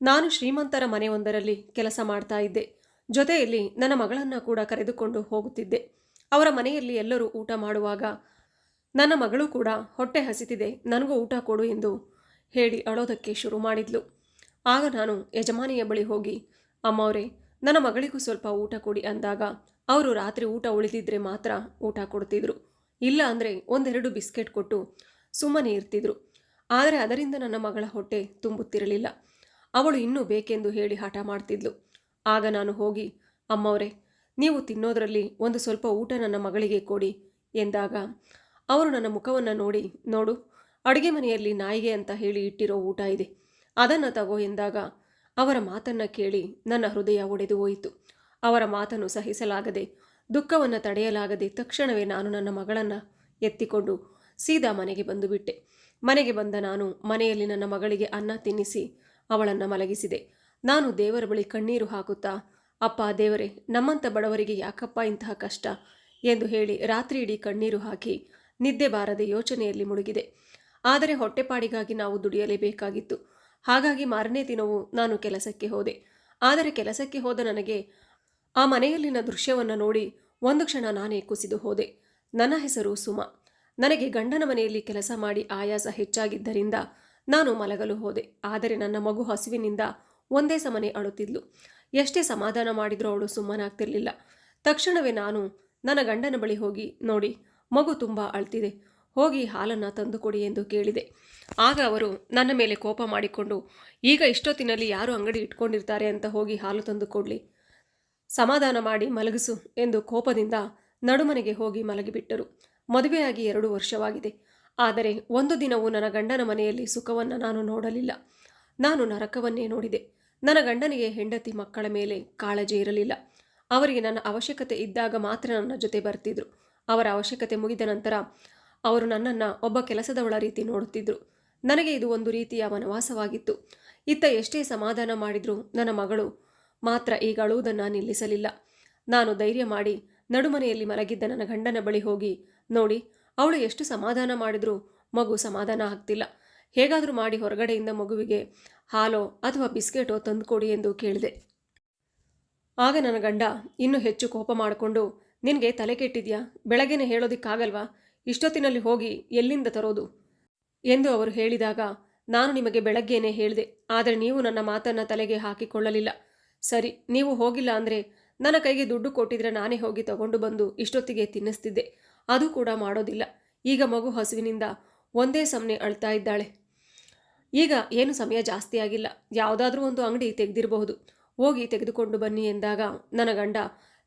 ನಾನು ಶ್ರೀಮಂತರ ಮನೆಯೊಂದರಲ್ಲಿ ಕೆಲಸ ಮಾಡ್ತಾ ಇದ್ದೆ. ಜೊತೆಯಲ್ಲಿ ನನ್ನ ಮಗಳನ್ನು ಕೂಡ ಕರೆದುಕೊಂಡು ಹೋಗುತ್ತಿದ್ದೆ. ಅವರ ಮನೆಯಲ್ಲಿ ಎಲ್ಲರೂ ಊಟ ಮಾಡುವಾಗ ನನ್ನ ಮಗಳು ಕೂಡ ಹೊಟ್ಟೆ ಹಸಿತಿದೆ. ನನಗೂ ಊಟ ಕೊಡು ಎಂದು ಹೇಳಿ ಅಳೋದಕ್ಕೆ ಶುರು ಮಾಡಿದ್ಲು. ಆಗ ನಾನು ಯಜಮಾನಿಯ ಬಳಿ ಹೋಗಿ, ಅಮ್ಮವರೇ, ನನ್ನ ಮಗಳಿಗೂ ಸ್ವಲ್ಪ ಊಟ ಕೊಡಿ ಅಂದಾಗ ಅವರು ರಾತ್ರಿ ಊಟ ಉಳಿದಿದ್ದರೆ ಮಾತ್ರ ಊಟ ಕೊಡ್ತಿದ್ರು. ಇಲ್ಲ ಅಂದರೆ ಒಂದೆರಡು ಬಿಸ್ಕೆಟ್ ಕೊಟ್ಟು ಸುಮ್ಮನೆ ಇರ್ತಿದ್ರು. ಆದರೆ ಅದರಿಂದ ನನ್ನ ಮಗಳ ಹೊಟ್ಟೆ ತುಂಬುತ್ತಿರಲಿಲ್ಲ. ಅವಳು ಇನ್ನೂ ಬೇಕೆಂದು ಹೇಳಿ ಹಠ ಮಾಡ್ತಿದ್ಲು. ಆಗ ನಾನು ಹೋಗಿ, ಅಮ್ಮವರೇ, ನೀವು ತಿನ್ನೋದರಲ್ಲಿ ಒಂದು ಸ್ವಲ್ಪ ಊಟ ನನ್ನ ಮಗಳಿಗೆ ಕೊಡಿ ಎಂದಾಗ, ಅವರು ನನ್ನ ಮುಖವನ್ನು ನೋಡಿ, ನೋಡು, ಅಡುಗೆ ಮನೆಯಲ್ಲಿ ನಾಯಿಗೆ ಅಂತ ಹೇಳಿ ಇಟ್ಟಿರೋ ಊಟ ಇದೆ. ಅದನ್ನು ತಗೋ ಎಂದಾಗ, ಅವರ ಮಾತನ್ನು ಕೇಳಿ ನನ್ನ ಹೃದಯ ಒಡೆದು ಹೋಯಿತು. ಅವರ ಮಾತನ್ನು ಸಹಿಸಲಾಗದೆ, ದುಃಖವನ್ನು ತಡೆಯಲಾಗದೆ ತಕ್ಷಣವೇ ನಾನು ನನ್ನ ಮಗಳನ್ನು ಎತ್ತಿಕೊಂಡು ಸೀದಾ ಮನೆಗೆ ಬಂದುಬಿಟ್ಟೆ ಮನೆಗೆ ಬಂದ ನಾನು ಮನೆಯಲ್ಲಿ ನನ್ನ ಮಗಳಿಗೆ ಅನ್ನ ತಿನ್ನಿಸಿ ಅವಳನ್ನು ಮಲಗಿಸಿದೆ. ನಾನು ದೇವರ ಬಳಿ ಕಣ್ಣೀರು ಹಾಕುತ್ತಾ, ಅಪ್ಪ ದೇವರೇ ನಮ್ಮಂಥ ಬಡವರಿಗೆ ಯಾಕಪ್ಪ ಇಂತಹ ಕಷ್ಟ? ಎಂದು ಹೇಳಿ ರಾತ್ರಿ ಇಡೀ ಕಣ್ಣೀರು ಹಾಕಿ ನಿದ್ದೆ ಬಾರದೆ ಯೋಚನೆಯಲ್ಲಿ ಮುಳುಗಿದೆ. ಆದರೆ ಹೊಟ್ಟೆಪಾಡಿಗಾಗಿ ನಾವು ದುಡಿಯಲೇಬೇಕಾಗಿತ್ತು. ಹಾಗಾಗಿ ಮಾರನೇ ದಿನವೂ ನಾನು ಕೆಲಸಕ್ಕೆ ಹೋದೆ. ಆದರೆ ಕೆಲಸಕ್ಕೆ ಹೋದ ನನಗೆ ಆ ಮನೆಯಲ್ಲಿನ ದೃಶ್ಯವನ್ನು ನೋಡಿ ಒಂದು ಕ್ಷಣ ನಾನೇ ಕುಸಿದು ಹೋದೆ. ನನ್ನ ಹೆಸರು ಸುಮ. ನನಗೆ ಗಂಡನ ಮನೆಯಲ್ಲಿ ಕೆಲಸ ಮಾಡಿ ಆಯಾಸ ಹೆಚ್ಚಾಗಿದ್ದರಿಂದ ನಾನು ಮಲಗಲು ಹೋದೆ. ಆದರೆ ನನ್ನ ಮಗು ಹಸುವಿನಿಂದ ಒಂದೇ ಸಮನೆ ಅಳುತ್ತಿದ್ಲು. ಎಷ್ಟೇ ಸಮಾಧಾನ ಮಾಡಿದರೂ ಅವಳು ಸುಮ್ಮನಾಗ್ತಿರಲಿಲ್ಲ. ತಕ್ಷಣವೇ ನಾನು ನನ್ನ ಗಂಡನ ಬಳಿ ಹೋಗಿ, ನೋಡಿ, ಮಗು ತುಂಬ ಅಳ್ತಿದೆ. ಹೋಗಿ ಹಾಲನ್ನು ತಂದುಕೊಡಿ ಎಂದು ಕೇಳಿದೆ. ಆಗ ಅವರು ನನ್ನ ಮೇಲೆ ಕೋಪ ಮಾಡಿಕೊಂಡು, ಈಗ ಇಷ್ಟೊತ್ತಿನಲ್ಲಿ ಯಾರು ಅಂಗಡಿ ಇಟ್ಕೊಂಡಿರ್ತಾರೆ ಅಂತ ಹೋಗಿ ಹಾಲು ತಂದು ಕೊಡಲಿ. ಸಮಾಧಾನ ಮಾಡಿ ಮಲಗಿಸು ಎಂದು ಕೋಪದಿಂದ ನಡುಮನೆಗೆ ಹೋಗಿ ಮಲಗಿಬಿಟ್ಟರು. ಮದುವೆಯಾಗಿ ಎರಡು ವರ್ಷವಾಗಿದೆ. ಆದರೆ ಒಂದು ದಿನವೂ ನನ್ನ ಗಂಡನ ಮನೆಯಲ್ಲಿ ಸುಖವನ್ನು ನಾನು ನೋಡಲಿಲ್ಲ. ನಾನು ನರಕವನ್ನೇ ನೋಡಿದೆ. ನನ್ನ ಗಂಡನಿಗೆ ಹೆಂಡತಿ ಮಕ್ಕಳ ಮೇಲೆ ಕಾಳಜಿ ಇರಲಿಲ್ಲ. ಅವರಿಗೆ ನನ್ನ ಅವಶ್ಯಕತೆ ಇದ್ದಾಗ ಮಾತ್ರ ನನ್ನ ಜೊತೆ ಬರ್ತಿದ್ರು. ಅವರ ಅವಶ್ಯಕತೆ ಮುಗಿದ ನಂತರ ಅವರು ನನ್ನನ್ನು ಒಬ್ಬ ಕೆಲಸದವಳ ರೀತಿ ನೋಡುತ್ತಿದ್ದರು ನನಗೆ ಇದು ಒಂದು ರೀತಿಯ ವನವಾಸವಾಗಿತ್ತು. ಇತ್ತ ಎಷ್ಟೇ ಸಮಾಧಾನ ಮಾಡಿದರೂ ನನ್ನ ಮಗಳು ಮಾತ್ರ ಈಗ ಅಳುವುದನ್ನು ನಿಲ್ಲಿಸಲಿಲ್ಲ. ನಾನು ಧೈರ್ಯ ಮಾಡಿ ನಡುಮನೆಯಲ್ಲಿ ಮಲಗಿದ್ದ ನನ್ನ ಗಂಡನ ಬಳಿ ಹೋಗಿ ನೋಡಿ ಅವಳು ಎಷ್ಟು ಸಮಾಧಾನ ಮಾಡಿದರೂ ಮಗು ಸಮಾಧಾನ ಆಗ್ತಿಲ್ಲ. ಹೇಗಾದರೂ ಮಾಡಿ ಹೊರಗಡೆಯಿಂದ ಮಗುವಿಗೆ ಹಾಲೋ ಅಥವಾ ಬಿಸ್ಕೆಟೋ ತಂದುಕೊಡಿ ಎಂದು ಕೇಳಿದೆ. ಆಗ ನನ್ನ ಗಂಡ ಇನ್ನೂ ಹೆಚ್ಚು ಕೋಪ ಮಾಡಿಕೊಂಡು, ನಿನಗೆ ತಲೆ ಕೆಟ್ಟಿದ್ಯಾ? ಬೆಳಗ್ಗೆನೆ ಹೇಳೋದಿಕ್ಕಾಗಲ್ವಾ? ಇಷ್ಟೊತ್ತಿನಲ್ಲಿ ಹೋಗಿ ಎಲ್ಲಿಂದ ತರೋದು? ಎಂದು ಅವರು ಹೇಳಿದಾಗ, ನಾನು ನಿಮಗೆ ಬೆಳಗ್ಗೆನೇ ಹೇಳಿದೆ, ಆದರೆ ನೀವು ನನ್ನ ಮಾತನ್ನು ತಲೆಗೆ ಹಾಕಿಕೊಳ್ಳಲಿಲ್ಲ. ಸರಿ, ನೀವು ಹೋಗಿಲ್ಲ ಅಂದರೆ ನನ್ನ ಕೈಗೆ ದುಡ್ಡು ಕೊಟ್ಟಿದ್ರೆ ನಾನೇ ಹೋಗಿ ತಗೊಂಡು ಬಂದು ಇಷ್ಟೊತ್ತಿಗೆ ತಿನ್ನಿಸ್ತಿದ್ದೆ. ಅದು ಕೂಡ ಮಾಡೋದಿಲ್ಲ. ಈಗ ಮಗು ಹಸುವಿನಿಂದ ಒಂದೇ ಸಮನೆ ಅಳ್ತಾ ಇದ್ದಾಳೆ. ಈಗ ಏನು ಸಮಯ ಜಾಸ್ತಿ ಆಗಿಲ್ಲ. ಯಾವುದಾದ್ರೂ ಒಂದು ಅಂಗಡಿ ತೆಗೆದಿರಬಹುದು. ಹೋಗಿ ತೆಗೆದುಕೊಂಡು ಬನ್ನಿ ಎಂದಾಗ ನನ್ನ ಗಂಡ,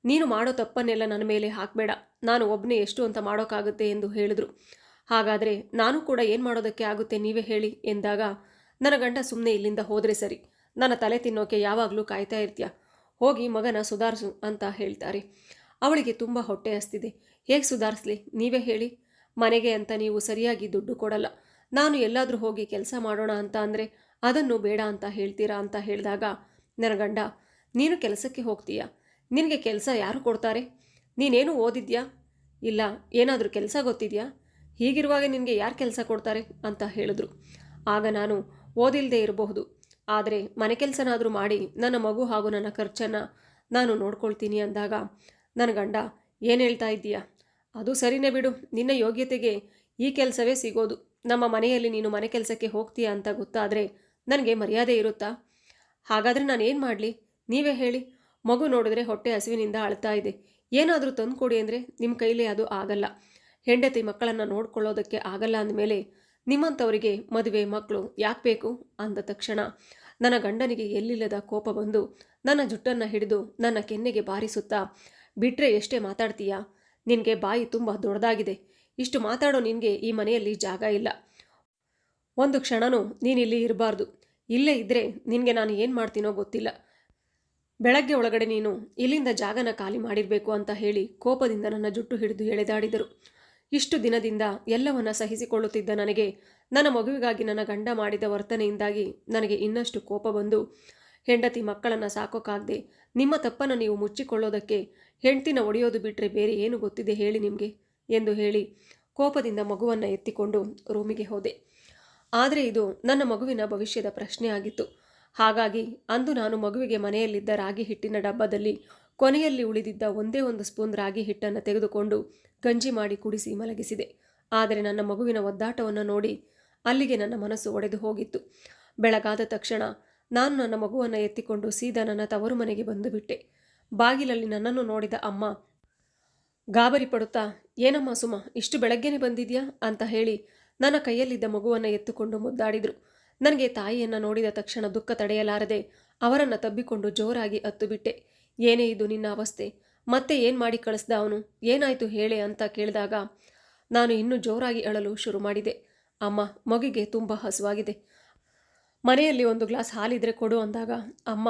ನೀನು ಮಾಡೋ ತಪ್ಪನ್ನೆಲ್ಲ ನನ್ನ ಮೇಲೆ ಹಾಕಬೇಡ. ನಾನು ಒಬ್ಬನೇ ಎಷ್ಟು ಅಂತ ಮಾಡೋಕ್ಕಾಗುತ್ತೆ ಎಂದು ಹೇಳಿದ್ರು. ಹಾಗಾದರೆ ನಾನು ಕೂಡ ಏನು ಮಾಡೋದಕ್ಕೆ ಆಗುತ್ತೆ ನೀವೇ ಹೇಳಿ ಎಂದಾಗ, ನನ್ನ ಗಂಡ ಸುಮ್ಮನೆ ಇಲ್ಲಿಂದ ಹೋದರೆ ಸರಿ. ನನ್ನ ತಲೆ ತಿನ್ನೋಕೆ ಯಾವಾಗಲೂ ಕಾಯ್ತಾ ಇರ್ತೀಯ? ಹೋಗಿ ಮಗನ ಸುಧಾರಿಸು ಅಂತ ಹೇಳ್ತಾರೆ. ಅವಳಿಗೆ ತುಂಬ ಹೊಟ್ಟೆ ಹಸ್ತಿದೆ. ಹೇಗೆ ಸುಧಾರಿಸ್ಲಿ? ನೀವೇ ಹೇಳಿ. ಮನೆಗೆ ಅಂತ ನೀವು ಸರಿಯಾಗಿ ದುಡ್ಡು ಕೊಡಲ್ಲ. ನಾನು ಎಲ್ಲಾದರೂ ಹೋಗಿ ಕೆಲಸ ಮಾಡೋಣ ಅಂತ ಅಂದರೆ ಅದನ್ನು ಬೇಡ ಅಂತ ಹೇಳ್ತೀರಾ ಅಂತ ಹೇಳಿದಾಗ ನನ್ನ ಗಂಡ ನೀನು ಕೆಲಸಕ್ಕೆ ಹೋಗ್ತೀಯಾ? ನಿನಗೆ ಕೆಲಸ ಯಾರು ಕೊಡ್ತಾರೆ? ನೀನೇನು ಓದಿದ್ಯಾ? ಇಲ್ಲ, ಏನಾದರೂ ಕೆಲಸ ಗೊತ್ತಿದೆಯಾ? ಹೀಗಿರುವಾಗ ನಿನಗೆ ಯಾರು ಕೆಲಸ ಕೊಡ್ತಾರೆ? ಅಂತ ಹೇಳಿದ್ರು. ಆಗ ನಾನು ಓದಿಲ್ಲದೆ ಇರಬಹುದು. ಆದರೆ ಮನೆ ಕೆಲಸನಾದರೂ ಮಾಡಿ, ನನ್ನ ಮಗು ಹಾಗೂ ನನ್ನ ಖರ್ಚನ್ನು ನಾನು ನೋಡ್ಕೊಳ್ತೀನಿ ಅಂದಾಗ ನನ್ನ ಗಂಡ ಏನು ಹೇಳ್ತಾ ಇದ್ದೀಯಾ? ಅದು ಸರಿನೇ ಬಿಡು. ನಿನ್ನ ಯೋಗ್ಯತೆಗೆ ಈ ಕೆಲಸವೇ ಸಿಗೋದು. ನಮ್ಮ ಮನೆಯಲ್ಲಿ ನೀನು ಮನೆ ಕೆಲಸಕ್ಕೆ ಹೋಗ್ತೀಯಾ ಅಂತ ಗೊತ್ತಾದರೆ ನನಗೆ ಮರ್ಯಾದೆ ಇರುತ್ತಾ? ಹಾಗಾದರೆ ನಾನು ಏನು ಮಾಡಲಿ? ನೀವೇ ಹೇಳಿ. ಮಗು ನೋಡಿದ್ರೆ ಹೊಟ್ಟೆ ಹಸಿವಿನಿಂದ ಅಳ್ತಾ ಇದೆ. ಏನಾದರೂ ತಂದುಕೊಡಿ ಅಂದರೆ ನಿಮ್ಮ ಕೈಲಿ ಅದು ಆಗಲ್ಲ. ಹೆಂಡತಿ ಮಕ್ಕಳನ್ನು ನೋಡ್ಕೊಳ್ಳೋದಕ್ಕೆ ಆಗಲ್ಲ ಅಂದಮೇಲೆ ನಿಮ್ಮಂಥವರಿಗೆ ಮದುವೆ ಮಕ್ಕಳು ಯಾಕೆ ಬೇಕು? ಅಂದ ತಕ್ಷಣ ನನ್ನ ಗಂಡನಿಗೆ ಎಲ್ಲಿಲ್ಲದ ಕೋಪ ಬಂದು ನನ್ನ ಜುಟ್ಟನ್ನು ಹಿಡಿದು ನನ್ನ ಕೆನ್ನೆಗೆ ಬಾರಿಸುತ್ತಾ ಬಿಟ್ಟರೆ ಎಷ್ಟೇ ಮಾತಾಡ್ತೀಯಾ? ನಿನಗೆ ಬಾಯಿ ತುಂಬ ದೊಡ್ಡದಾಗಿದೆ. ಇಷ್ಟು ಮಾತಾಡೋ ನಿನಗೆ ಈ ಮನೆಯಲ್ಲಿ ಜಾಗ ಇಲ್ಲ. ಒಂದು ಕ್ಷಣನೂ ನೀನಿಲ್ಲಿ ಇರಬಾರ್ದು. ಇಲ್ಲೇ ಇದ್ದರೆ ನಿನಗೆ ನಾನು ಏನು ಮಾಡ್ತೀನೋ ಗೊತ್ತಿಲ್ಲ. ಬೆಳಗ್ಗೆ ಒಳಗಡೆ ನೀನು ಇಲ್ಲಿಂದ ಜಾಗನ ಖಾಲಿ ಮಾಡಿರಬೇಕು ಅಂತ ಹೇಳಿ ಕೋಪದಿಂದ ನನ್ನ ಜುಟ್ಟು ಹಿಡಿದು ಎಳೆದಾಡಿದರು. ಇಷ್ಟು ದಿನದಿಂದ ಎಲ್ಲವನ್ನ ಸಹಿಸಿಕೊಳ್ಳುತ್ತಿದ್ದ ನನಗೆ, ನನ್ನ ಮಗುವಿಗಾಗಿ ನನ್ನ ಗಂಡ ಮಾಡಿದ ವರ್ತನೆಯಿಂದಾಗಿ ನನಗೆ ಇನ್ನಷ್ಟು ಕೋಪ ಬಂದು ಹೆಂಡತಿ ಮಕ್ಕಳನ್ನು ಸಾಕೋಕ್ಕಾಗದೆ ನಿಮ್ಮ ತಪ್ಪನ್ನು ನೀವು ಮುಚ್ಚಿಕೊಳ್ಳೋದಕ್ಕೆ ಹೆಂಡ್ತಿನ ಒಡೆಯೋದು ಬಿಟ್ಟರೆ ಬೇರೆ ಏನು ಗೊತ್ತಿದೆ ಹೇಳಿ ನಿಮಗೆ? ಎಂದು ಹೇಳಿ ಕೋಪದಿಂದ ಮಗುವನ್ನು ಎತ್ತಿಕೊಂಡು ರೂಮಿಗೆ ಹೋದೆ. ಆದರೆ ಇದು ನನ್ನ ಮಗುವಿನ ಭವಿಷ್ಯದ ಪ್ರಶ್ನೆ ಆಗಿತ್ತು. ಹಾಗಾಗಿ ಅಂದು ನಾನು ಮಗುವಿಗೆ ಮನೆಯಲ್ಲಿದ್ದ ರಾಗಿ ಹಿಟ್ಟಿನ ಡಬ್ಬದಲ್ಲಿ ಕೊನೆಯಲ್ಲಿ ಉಳಿದಿದ್ದ ಒಂದೇ ಒಂದು ಸ್ಪೂನ್ ರಾಗಿ ಹಿಟ್ಟನ್ನು ತೆಗೆದುಕೊಂಡು ಗಂಜಿ ಮಾಡಿ ಕುಡಿಸಿ ಮಲಗಿಸಿದೆ. ಆದರೆ ನನ್ನ ಮಗುವಿನ ಒದ್ದಾಟವನ್ನು ನೋಡಿ ಅಲ್ಲಿಗೆ ನನ್ನ ಮನಸ್ಸು ಒಡೆದು ಹೋಗಿತ್ತು. ಬೆಳಗಾದ ತಕ್ಷಣ ನಾನು ನನ್ನ ಮಗುವನ್ನು ಎತ್ತಿಕೊಂಡು ಸೀದಾ ನನ್ನ ತವರು ಮನೆಗೆ ಬಂದು ಬಿಟ್ಟೆ. ಬಾಗಿಲಲ್ಲಿ ನನ್ನನ್ನು ನೋಡಿದ ಅಮ್ಮ, ಗಾಬರಿ ಪಡುತ್ತಾ, ಏನಮ್ಮ ಸುಮ, ಇಷ್ಟು ಬೆಳಗ್ಗೆನೆ ಬಂದಿದ್ಯಾ? ಅಂತ ಹೇಳಿ ನನ್ನ ಕೈಯಲ್ಲಿದ್ದ ಮಗುವನ್ನು ಎತ್ತುಕೊಂಡು ಮುದ್ದಾಡಿದರು. ನನಗೆ ತಾಯಿಯನ್ನು ನೋಡಿದ ತಕ್ಷಣ ದುಃಖ ತಡೆಯಲಾರದೆ ಅವರನ್ನು ತಬ್ಬಿಕೊಂಡು ಜೋರಾಗಿ ಅತ್ತುಬಿಟ್ಟೆ ಏನೇ ಇದು ನಿನ್ನ ಅವಸ್ಥೆ? ಮತ್ತೆ ಏನು ಮಾಡಿ ಕಳಿಸ್ದ ಅವನು? ಏನಾಯ್ತು ಹೇಳೆ? ಅಂತ ಕೇಳಿದಾಗ ನಾನು ಇನ್ನೂ ಜೋರಾಗಿ ಅಳಲು ಶುರು ಮಾಡಿದೆ. ಅಮ್ಮ, ಮಗುಗೆ ತುಂಬ ಹಸುವಾಗಿದೆ. ಮನೆಯಲ್ಲಿ ಒಂದು ಗ್ಲಾಸ್ ಹಾಲಿದ್ರೆ ಕೊಡು ಅಂದಾಗ, ಅಮ್ಮ,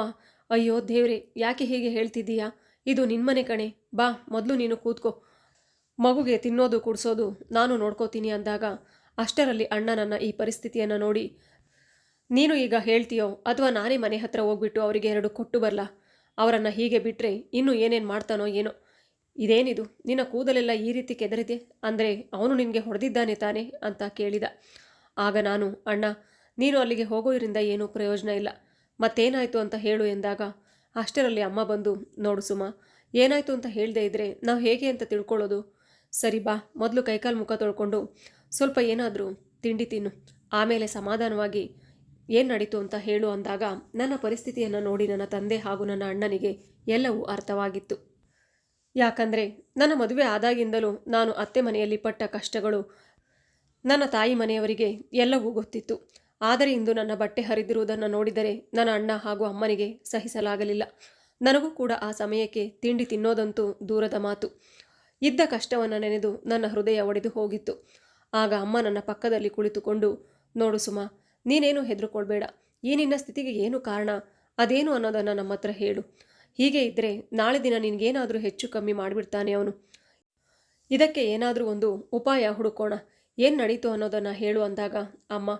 ಅಯ್ಯೋ ದೇವ್ರೆ, ಯಾಕೆ ಹೀಗೆ ಹೇಳ್ತಿದ್ದೀಯಾ? ಇದು ನಿನ್ಮನೆ ಕಣೆ, ಬಾ, ಮೊದಲು ನೀನು ಕೂತ್ಕೋ. ಮಗುಗೆ ತಿನ್ನೋದು, ಕುಡಿಸೋದು ನಾನು ನೋಡ್ಕೋತೀನಿ ಅಂದಾಗ, ಅಷ್ಟರಲ್ಲಿ ಅಣ್ಣ ನನ್ನ ಈ ಪರಿಸ್ಥಿತಿಯನ್ನು ನೋಡಿ, ನೀನು ಈಗ ಹೇಳ್ತೀಯೋ ಅಥವಾ ನಾನೇ ಮನೆ ಹತ್ರ ಹೋಗ್ಬಿಟ್ಟು ಅವರಿಗೆ ಎರಡು ಕೊಟ್ಟು ಬರಲ? ಅವರನ್ನು ಹೀಗೆ ಬಿಟ್ಟರೆ ಇನ್ನೂ ಏನೇನು ಮಾಡ್ತಾನೋ ಏನೋ? ಇದೇನಿದು? ನಿನ್ನ ಕೂದಲೆಲ್ಲ ಈ ರೀತಿ ಕೆದರಿದೆ? ಅಂದರೆ ಅವನು ನಿನಗೆ ಹೊಡೆದಿದ್ದಾನೆ ತಾನೆ? ಅಂತ ಕೇಳಿದ. ಆಗ ನಾನು, ಅಣ್ಣ ನೀನು ಅಲ್ಲಿಗೆ ಹೋಗೋದ್ರಿಂದ ಏನೂ ಪ್ರಯೋಜನ ಇಲ್ಲ. ಮತ್ತೇನಾಯಿತು ಅಂತ ಹೇಳು ಎಂದಾಗ, ಅಷ್ಟರಲ್ಲಿ ಅಮ್ಮ ಬಂದು, ನೋಡು ಸುಮ, ಏನಾಯಿತು ಅಂತ ಹೇಳದೇ ಇದ್ದರೆ ನಾವು ಹೇಗೆ ಅಂತ ತಿಳ್ಕೊಳ್ಳೋದು? ಸರಿ ಬಾ, ಮೊದಲು ಕೈಕಾಲು ಮುಖ ತೊಳ್ಕೊಂಡು ಸ್ವಲ್ಪ ಏನಾದರೂ ತಿಂಡಿ ತಿನ್ನು. ಆಮೇಲೆ ಸಮಾಧಾನವಾಗಿ ಏನು ನಡೀತು ಅಂತ ಹೇಳು ಅಂದಾಗ, ನನ್ನ ಪರಿಸ್ಥಿತಿಯನ್ನು ನೋಡಿ ನನ್ನ ತಂದೆ ಹಾಗೂ ನನ್ನ ಅಣ್ಣನಿಗೆ ಎಲ್ಲವೂ ಅರ್ಥವಾಗಿತ್ತು. ಯಾಕಂದರೆ ನನ್ನ ಮದುವೆ ಆದಾಗಿಂದಲೂ ನಾನು ಅತ್ತೆ ಮನೆಯಲ್ಲಿ ಪಟ್ಟ ಕಷ್ಟಗಳು ನನ್ನ ತಾಯಿ ಮನೆಯವರಿಗೆ ಎಲ್ಲವೂ ಗೊತ್ತಿತ್ತು. ಆದರೆ ಇಂದು ನನ್ನ ಬಟ್ಟೆ ಹರಿದಿರುವುದನ್ನು ನೋಡಿದರೆ ನನ್ನ ಅಣ್ಣ ಹಾಗೂ ಅಮ್ಮನಿಗೆ ಸಹಿಸಲಾಗಲಿಲ್ಲ. ನನಗೂ ಕೂಡ ಆ ಸಮಯಕ್ಕೆ ತಿಂಡಿ ತಿನ್ನೋದಂತೂ ದೂರದ ಮಾತು. ಇದ್ದ ಕಷ್ಟವನ್ನು ನೆನೆದು ನನ್ನ ಹೃದಯ ಒಡೆದು ಹೋಗಿತ್ತು. ಆಗ ಅಮ್ಮ ನನ್ನ ಪಕ್ಕದಲ್ಲಿ ಕುಳಿತುಕೊಂಡು, ನೋಡು ಸುಮಾ, ನೀನೇನು ಹೆದರುಕೊಳ್ಬೇಡ. ಈ ನಿನ್ನ ಸ್ಥಿತಿಗೆ ಏನು ಕಾರಣ? ಅದೇನು ಅನ್ನೋದನ್ನು ನಮ್ಮ ಹತ್ರ ಹೇಳು. ಹೀಗೆ ಇದ್ದರೆ ನಾಳೆ ದಿನ ನಿನಗೇನಾದರೂ ಹೆಚ್ಚು ಕಮ್ಮಿ ಮಾಡಿಬಿಡ್ತಾನೆ ಅವನು. ಇದಕ್ಕೆ ಏನಾದರೂ ಒಂದು ಉಪಾಯ ಹುಡುಕೋಣ. ಏನು ನಡೀತು ಅನ್ನೋದನ್ನು ಹೇಳು ಅಂದಾಗ, ಅಮ್ಮ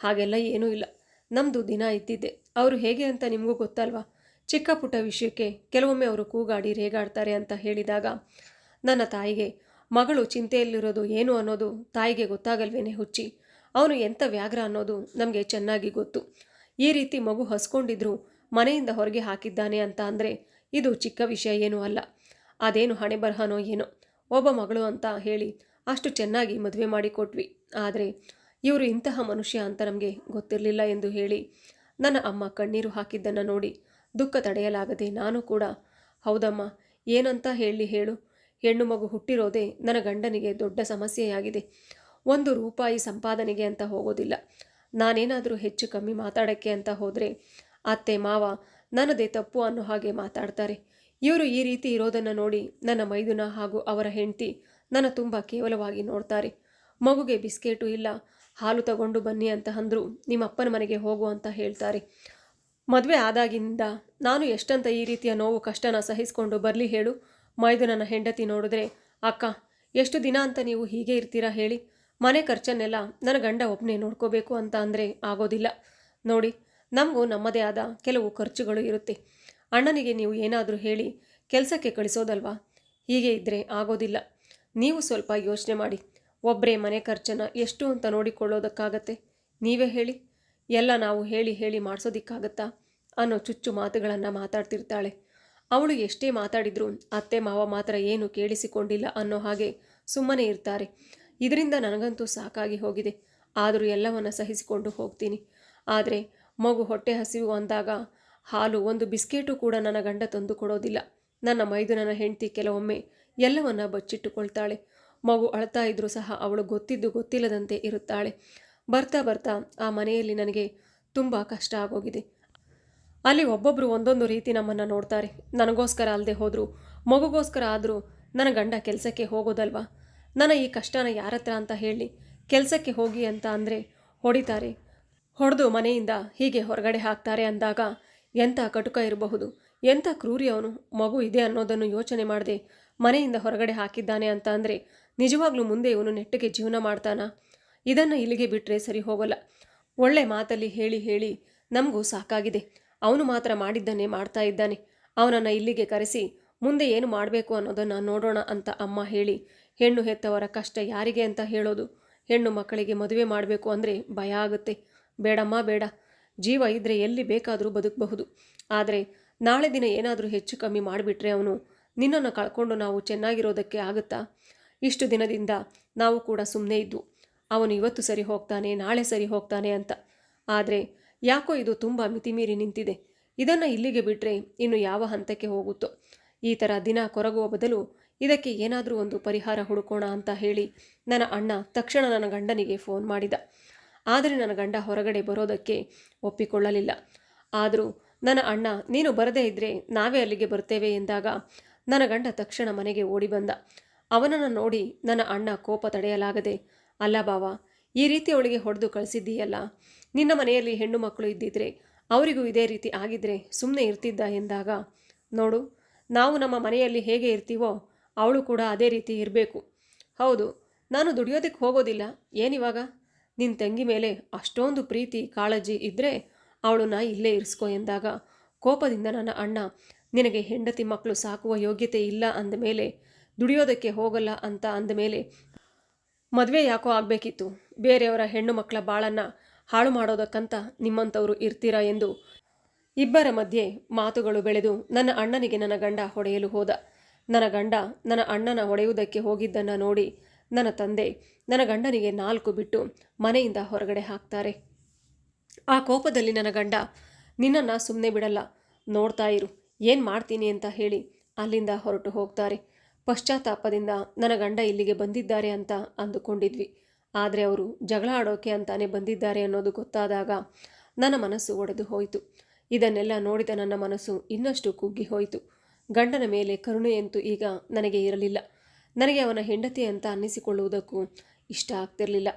ಹಾಗೆಲ್ಲ ಏನೂ ಇಲ್ಲ. ನಮ್ಮದು ದಿನ ಇದ್ದಿದ್ದೆ. ಅವರು ಹೇಗೆ ಅಂತ ನಿಮಗೂ ಗೊತ್ತಲ್ವಾ? ಚಿಕ್ಕ ಪುಟ್ಟ ವಿಷಯಕ್ಕೆ ಕೆಲವೊಮ್ಮೆ ಅವರು ಕೂಗಾಡಿ ರೇಗಾಡ್ತಾರೆ ಅಂತ ಹೇಳಿದಾಗ, ನನ್ನ ತಾಯಿಗೆ, ಮಗಳು ಚಿಂತೆಯಲ್ಲಿರೋದು ಏನು ಅನ್ನೋದು ತಾಯಿಗೆ ಗೊತ್ತಾಗಲ್ವೇನೆ ಹುಚ್ಚಿ? ಅವನು ಎಂಥ ವ್ಯಾಘ್ರ ಅನ್ನೋದು ನಮಗೆ ಚೆನ್ನಾಗಿ ಗೊತ್ತು. ಈ ರೀತಿ ಮಗು ಹಸ್ಕೊಂಡಿದ್ರು ಮನೆಯಿಂದ ಹೊರಗೆ ಹಾಕಿದ್ದಾನೆ ಅಂತ ಅಂದರೆ ಇದು ಚಿಕ್ಕ ವಿಷಯ ಏನೂ ಅಲ್ಲ. ಅದೇನು ಹಣೆ ಬರಹನೋ ಏನೋ. ಒಬ್ಬ ಮಗಳು ಅಂತ ಹೇಳಿ ಅಷ್ಟು ಚೆನ್ನಾಗಿ ಮದುವೆ ಮಾಡಿಕೊಟ್ವಿ. ಆದರೆ ಇವರು ಇಂತಹ ಮನುಷ್ಯ ಅಂತ ನಮಗೆ ಗೊತ್ತಿರಲಿಲ್ಲ ಎಂದು ಹೇಳಿ ನನ್ನ ಅಮ್ಮ ಕಣ್ಣೀರು ಹಾಕಿದ್ದನ್ನು ನೋಡಿ ದುಃಖ ತಡೆಯಲಾಗದೆ ನಾನು ಕೂಡ, ಹೌದಮ್ಮ, ಏನಂತ ಹೇಳಿ ಹೇಳು. ಹೆಣ್ಣು ಮಗು ಹುಟ್ಟಿರೋದೇ ನನ್ನ ಗಂಡನಿಗೆ ದೊಡ್ಡ ಸಮಸ್ಯೆಯಾಗಿದೆ. ಒಂದು ರೂಪಾಯಿ ಸಂಪಾದನೆಗೆ ಅಂತ ಹೋಗೋದಿಲ್ಲ. ನಾನೇನಾದರೂ ಹೆಚ್ಚು ಕಮ್ಮಿ ಮಾತಾಡೋಕ್ಕೆ ಅಂತ ಹೋದರೆ ಅತ್ತೆ, ಮಾವ ನನ್ನದೇ ತಪ್ಪು ಅನ್ನೋ ಹಾಗೆ ಮಾತಾಡ್ತಾರೆ. ಇವರು ಈ ರೀತಿ ಇರೋದನ್ನು ನೋಡಿ ನನ್ನ ಮೈದುನ ಹಾಗೂ ಅವರ ಹೆಂಡತಿ ನನ್ನ ತುಂಬ ಕೇವಲವಾಗಿ ನೋಡ್ತಾರೆ. ಮಗುಗೆ ಬಿಸ್ಕೆಟು ಇಲ್ಲ ಹಾಲು ತಗೊಂಡು ಬನ್ನಿ ಅಂತ ಅಂದರು, ನಿಮ್ಮಪ್ಪನ ಮನೆಗೆ ಹೋಗು ಅಂತ ಹೇಳ್ತಾರೆ. ಮದುವೆ ಆದಾಗಿಂದ ನಾನು ಎಷ್ಟಂತ ಈ ರೀತಿಯ ನೋವು ಕಷ್ಟನ ಸಹಿಸಿಕೊಂಡು ಬರಲಿ ಹೇಳು. ಮೈದುನನ ಹೆಂಡತಿ ನೋಡಿದ್ರೆ, ಅಕ್ಕ, ಎಷ್ಟು ದಿನ ಅಂತ ನೀವು ಹೀಗೆ ಇರ್ತೀರಾ ಹೇಳಿ. ಮನೆ ಖರ್ಚನ್ನೆಲ್ಲ ನನ್ನ ಗಂಡ ಒಬ್ಬನೇ ನೋಡ್ಕೋಬೇಕು ಅಂತ ಅಂದರೆ ಆಗೋದಿಲ್ಲ. ನೋಡಿ, ನಮಗೂ ನಮ್ಮದೇ ಆದ ಕೆಲವು ಖರ್ಚುಗಳು ಇರುತ್ತೆ. ಅಣ್ಣನಿಗೆ ನೀವು ಏನಾದರೂ ಹೇಳಿ, ಕೆಲಸಕ್ಕೆ ಕಳಿಸೋದಲ್ವಾ? ಹೀಗೆ ಇದ್ದರೆ ಆಗೋದಿಲ್ಲ. ನೀವು ಸ್ವಲ್ಪ ಯೋಚನೆ ಮಾಡಿ. ಒಬ್ಬರೇ ಮನೆ ಖರ್ಚನ್ನು ಎಷ್ಟು ಅಂತ ನೋಡಿಕೊಳ್ಳೋದಕ್ಕಾಗತ್ತೆ? ನೀವೇ ಹೇಳಿ. ಎಲ್ಲ ನಾವು ಹೇಳಿ ಹೇಳಿ ಮಾಡಿಸೋದಿಕ್ಕಾಗತ್ತಾ? ಅನ್ನೋ ಚುಚ್ಚು ಮಾತುಗಳನ್ನು ಮಾತಾಡ್ತಿರ್ತಾಳೆ. ಅವಳು ಎಷ್ಟೇ ಮಾತಾಡಿದ್ರೂ ಅತ್ತೆ ಮಾವ ಮಾತ್ರ ಏನು ಕೇಳಿಸಿಕೊಂಡಿಲ್ಲ ಅನ್ನೋ ಹಾಗೆ ಸುಮ್ಮನೆ ಇರ್ತಾರೆ. ಇದರಿಂದ ನನಗಂತೂ ಸಾಕಾಗಿ ಹೋಗಿದೆ. ಆದರೂ ಎಲ್ಲವನ್ನು ಸಹಿಸಿಕೊಂಡು ಹೋಗ್ತೀನಿ. ಆದರೆ ಮಗು ಹೊಟ್ಟೆ ಹಸಿವು ಅಂದಾಗ ಹಾಲು ಒಂದು ಬಿಸ್ಕೆಟು ಕೂಡ ನನ್ನ ಗಂಡ ತಂದು ಕೊಡೋದಿಲ್ಲ. ನನ್ನ ಮೈದುನನ ಹೆಂಡತಿ ಕೆಲವೊಮ್ಮೆ ಎಲ್ಲವನ್ನ ಬಚ್ಚಿಟ್ಟುಕೊಳ್ತಾಳೆ. ಮಗು ಅಳ್ತಾ ಇದ್ರೂ ಸಹ ಅವಳು ಗೊತ್ತಿದ್ದು ಗೊತ್ತಿಲ್ಲದಂತೆ ಇರುತ್ತಾಳೆ. ಬರ್ತಾ ಬರ್ತಾ ಆ ಮನೆಯಲ್ಲಿ ನನಗೆ ತುಂಬ ಕಷ್ಟ ಆಗೋಗಿದೆ. ಅಲ್ಲಿ ಒಬ್ಬೊಬ್ಬರು ಒಂದೊಂದು ರೀತಿ ನಮ್ಮನ್ನು ನೋಡ್ತಾರೆ. ನನಗೋಸ್ಕರ ಅಲ್ಲದೆ ಹೋದರೂ, ಮಗುಗೋಸ್ಕರ ಆದರೂ ನನ್ನ ಗಂಡ ಕೆಲಸಕ್ಕೆ ಹೋಗೋದಲ್ವಾ? ನನ್ನ ಈ ಕಷ್ಟನ ಯಾರ ಹತ್ರ ಅಂತ ಹೇಳಿ ಕೆಲಸಕ್ಕೆ ಹೋಗಿ ಅಂತ ಅಂದರೆ ಹೊಡಿತಾರೆ. ಹೊಡೆದು ಮನೆಯಿಂದ ಹೀಗೆ ಹೊರಗಡೆ ಹಾಕ್ತಾರೆ ಅಂದಾಗ ಎಂಥ ಕಟುಕ ಇರಬಹುದು? ಎಂಥ ಕ್ರೂರಿ ಅವನು? ಮಗು ಇದೆ ಅನ್ನೋದನ್ನು ಯೋಚನೆ ಮಾಡದೆ ಮನೆಯಿಂದ ಹೊರಗಡೆ ಹಾಕಿದ್ದಾನೆ ಅಂತ ಅಂದರೆ ನಿಜವಾಗ್ಲೂ ಮುಂದೆ ಇವನು ನೆಟ್ಟಗೆ ಜೀವನ ಮಾಡ್ತಾನ? ಇದನ್ನು ಇಲ್ಲಿಗೆ ಬಿಟ್ಟರೆ ಸರಿ ಹೋಗಲ್ಲ. ಒಳ್ಳೆ ಮಾತಲ್ಲಿ ಹೇಳಿ ಹೇಳಿ ನಮಗೂ ಸಾಕಾಗಿದೆ. ಅವನು ಮಾತ್ರ ಮಾಡಿದ್ದನ್ನೇ ಮಾಡ್ತಾ ಇದ್ದಾನೆ. ಅವನನ್ನು ಇಲ್ಲಿಗೆ ಕರೆಸಿ ಮುಂದೆ ಏನು ಮಾಡಬೇಕು ಅನ್ನೋದನ್ನು ನೋಡೋಣ ಅಂತ ಅಮ್ಮ ಹೇಳಿ ಹೆಣ್ಣು ಹೆತ್ತವರ ಕಷ್ಟ ಯಾರಿಗೆ ಅಂತ ಹೇಳೋದು. ಹೆಣ್ಣು ಮಕ್ಕಳಿಗೆ ಮದುವೆ ಮಾಡಬೇಕು ಅಂದರೆ ಭಯ ಆಗುತ್ತೆ. ಬೇಡಮ್ಮ, ಬೇಡ. ಜೀವ ಇದ್ದರೆ ಎಲ್ಲಿ ಬೇಕಾದರೂ ಬದುಕಬಹುದು. ಆದರೆ ನಾಳೆ ದಿನ ಏನಾದರೂ ಹೆಚ್ಚು ಕಮ್ಮಿ ಮಾಡಿಬಿಟ್ರೆ ಅವನು ನಿನ್ನನ್ನು ಕಳ್ಕೊಂಡು ನಾವು ಚೆನ್ನಾಗಿರೋದಕ್ಕೆ ಆಗುತ್ತಾ? ಇಷ್ಟು ದಿನದಿಂದ ನಾವು ಕೂಡ ಸುಮ್ಮನೆ ಇದ್ದು, ಅವನು ಇವತ್ತು ಸರಿ ಹೋಗ್ತಾನೆ, ನಾಳೆ ಸರಿ ಹೋಗ್ತಾನೆ ಅಂತ. ಆದರೆ ಯಾಕೋ ಇದು ತುಂಬ ಮಿತಿಮೀರಿ ನಿಂತಿದೆ. ಇದನ್ನು ಇಲ್ಲಿಗೆ ಬಿಟ್ಟರೆ ಇನ್ನು ಯಾವ ಹಂತಕ್ಕೆ ಹೋಗುತ್ತೋ? ಈ ಥರ ದಿನ ಕೊರಗುವ ಬದಲು ಇದಕ್ಕೆ ಏನಾದರೂ ಒಂದು ಪರಿಹಾರ ಹುಡುಕೋಣ ಅಂತ ಹೇಳಿ ನನ್ನ ಅಣ್ಣ ತಕ್ಷಣ ನನ್ನ ಗಂಡನಿಗೆ ಫೋನ್ ಮಾಡಿದ. ಆದರೆ ನನ್ನ ಗಂಡ ಹೊರಗಡೆ ಬರೋದಕ್ಕೆ ಒಪ್ಪಿಕೊಳ್ಳಲಿಲ್ಲ. ಆದರೂ ನನ್ನ ಅಣ್ಣ, ನೀನು ಬರದೇ ಇದ್ದರೆ ನಾವೇ ಅಲ್ಲಿಗೆ ಬರ್ತೇವೆ ಎಂದಾಗ ನನ್ನ ಗಂಡ ತಕ್ಷಣ ಮನೆಗೆ ಓಡಿ ಬಂದ. ಅವನನ್ನು ನೋಡಿ ನನ್ನ ಅಣ್ಣ ಕೋಪ ತಡೆಯಲಾಗದೆ, ಅಲ್ಲ ಬಾವ, ಈ ರೀತಿ ಅವಳಿಗೆ ಹೊಡೆದು ಕಳಿಸಿದ್ದೀಯಲ್ಲ. ನಿನ್ನ ಮನೆಯಲ್ಲಿ ಹೆಣ್ಣು ಮಕ್ಕಳು ಇದ್ದಿದ್ರೆ ಅವರಿಗೂ ಇದೇ ರೀತಿ ಆಗಿದ್ರೆ ಸುಮ್ಮನೆ ಇರ್ತಿದ್ದ? ಎಂದಾಗ, ನೋಡು, ನಾವು ನಮ್ಮ ಮನೆಯಲ್ಲಿ ಹೇಗೆ ಇರ್ತೀವೋ ಅವಳು ಕೂಡ ಅದೇ ರೀತಿ ಇರಬೇಕು. ಹೌದು, ನಾನು ದುಡಿಯೋದಕ್ಕೆ ಹೋಗೋದಿಲ್ಲ. ಏನಿವಾಗ ನಿನ್ನ ತಂಗಿ ಮೇಲೆ ಅಷ್ಟೊಂದು ಪ್ರೀತಿ, ಕಾಳಜಿ ಇದ್ದರೆ ಅವಳನ್ನ ಇಲ್ಲೇ ಇರಿಸ್ಕೊ ಎಂದಾಗ, ಕೋಪದಿಂದ ನನ್ನ ಅಣ್ಣ, ನಿನಗೆ ಹೆಂಡತಿ ಮಕ್ಕಳು ಸಾಕುವ ಯೋಗ್ಯತೆ ಇಲ್ಲ ಅಂದ ಮೇಲೆ ದುಡಿಯೋದಕ್ಕೆ ಹೋಗಲ್ಲ ಅಂತ ಅಂದ ಮೇಲೆ ಮದುವೆ ಯಾಕೋ ಆಗಬೇಕಿತ್ತು. ಬೇರೆಯವರ ಹೆಣ್ಣು ಮಕ್ಕಳ ಬಾಳನ್ನು ಹಾಳು ಮಾಡೋದಕ್ಕಂತ ನಿಮ್ಮಂಥವರು ಇರ್ತೀರಾ ಎಂದು ಇಬ್ಬರ ಮಧ್ಯೆ ಮಾತುಗಳು ಬೆಳೆದು ನನ್ನ ಅಣ್ಣನಿಗೆ ನನ್ನ ಗಂಡ ಹೊಡೆಯಲು ಹೋದ. ನನ್ನ ಗಂಡ ನನ್ನ ಅಣ್ಣನ ಹೊಡೆಯುವುದಕ್ಕೆ ಹೋಗಿದ್ದನ್ನು ನೋಡಿ ನನ್ನ ತಂದೆ ನನ್ನ ಗಂಡನಿಗೆ ನಾಲ್ಕು ಬಿಟ್ಟು ಮನೆಯಿಂದ ಹೊರಗಡೆ ಹಾಕ್ತಾರೆ. ಆ ಕೋಪದಲ್ಲಿ ನನ್ನ ಗಂಡ, ನಿನ್ನನ್ನು ಸುಮ್ಮನೆ ಬಿಡಲ್ಲ, ನೋಡ್ತಾ ಇರು, ಏನು ಮಾಡ್ತೀನಿ ಅಂತ ಹೇಳಿ ಅಲ್ಲಿಂದ ಹೊರಟು ಹೋಗ್ತಾರೆ. ಪಶ್ಚಾತ್ತಾಪದಿಂದ ನನ್ನ ಗಂಡ ಇಲ್ಲಿಗೆ ಬಂದಿದ್ದಾರೆ ಅಂತ ಅಂದುಕೊಂಡಿದ್ವಿ. ಆದರೆ ಅವರು ಜಗಳ ಆಡೋಕೆ ಅಂತಾನೆ ಬಂದಿದ್ದಾರೆ ಅನ್ನೋದು ಗೊತ್ತಾದಾಗ ನನ್ನ ಮನಸ್ಸು ಒಡೆದು ಹೋಯಿತು. ಇದನ್ನೆಲ್ಲ ನೋಡಿದ ನನ್ನ ಮನಸ್ಸು ಇನ್ನಷ್ಟು ಕುಗ್ಗಿ ಹೋಯಿತು. ಗಂಡನ ಮೇಲೆ ಕರುಣೆಯಂತೂ ಈಗ ನನಗೆ ಇರಲಿಲ್ಲ. ನನಗೆ ಅವನ ಹೆಂಡತಿ ಅಂತ ಅನ್ನಿಸಿಕೊಳ್ಳುವುದಕ್ಕೂ ಇಷ್ಟ ಆಗ್ತಿರಲಿಲ್ಲ.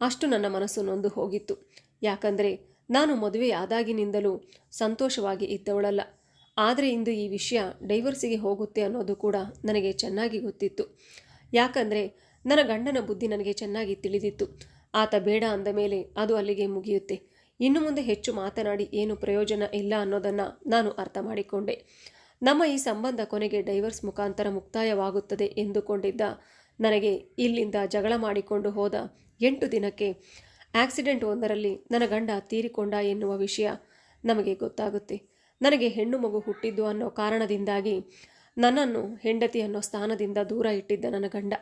ಅಷ್ಟು ನನ್ನ ಮನಸ್ಸು ನೊಂದು ಹೋಗಿತ್ತು. ಯಾಕಂದರೆ ನಾನು ಮದುವೆ ಆದಾಗಿನಿಂದಲೂ ಸಂತೋಷವಾಗಿ ಇದ್ದವಳಲ್ಲ. ಆದರೆ ಇಂದು ಈ ವಿಷಯ ಡೈವರ್ಸಿಗೆ ಹೋಗುತ್ತೆ ಅನ್ನೋದು ಕೂಡ ನನಗೆ ಚೆನ್ನಾಗಿ ಗೊತ್ತಿತ್ತು. ಯಾಕಂದರೆ ನನ್ನ ಗಂಡನ ಬುದ್ಧಿ ನನಗೆ ಚೆನ್ನಾಗಿ ತಿಳಿದಿತ್ತು. ಆತ ಬೇಡ ಅಂದ ಮೇಲೆ ಅದು ಅಲ್ಲಿಗೆ ಮುಗಿಯುತ್ತೆ. ಇನ್ನು ಮುಂದೆ ಹೆಚ್ಚು ಮಾತನಾಡಿ ಏನು ಪ್ರಯೋಜನ ಇಲ್ಲ ಅನ್ನೋದನ್ನು ನಾನು ಅರ್ಥ ಮಾಡಿಕೊಂಡೆ. ನಮ್ಮ ಈ ಸಂಬಂಧ ಕೊನೆಗೆ ಡೈವರ್ಸ್ ಮುಖಾಂತರ ಮುಕ್ತಾಯವಾಗುತ್ತದೆ ಎಂದುಕೊಂಡಿದ್ದ ನನಗೆ ಇಲ್ಲಿಂದ ಜಗಳ ಮಾಡಿಕೊಂಡು ಹೋದ ಎಂಟು ದಿನಕ್ಕೆ ಆಕ್ಸಿಡೆಂಟ್ ಒಂದರಲ್ಲಿ ನನ್ನ ಗಂಡ ತೀರಿಕೊಂಡ ಎನ್ನುವ ವಿಷಯ ನಮಗೆ ಗೊತ್ತಾಗುತ್ತೆ. ನನಗೆ ಹೆಣ್ಣು ಮಗು ಹುಟ್ಟಿದ್ದು ಅನ್ನೋ ಕಾರಣದಿಂದಾಗಿ ನನ್ನನ್ನು ಹೆಂಡತಿ ಅನ್ನೋ ಸ್ಥಾನದಿಂದ ದೂರ ಇಟ್ಟಿದ್ದ ನನ್ನ ಗಂಡ.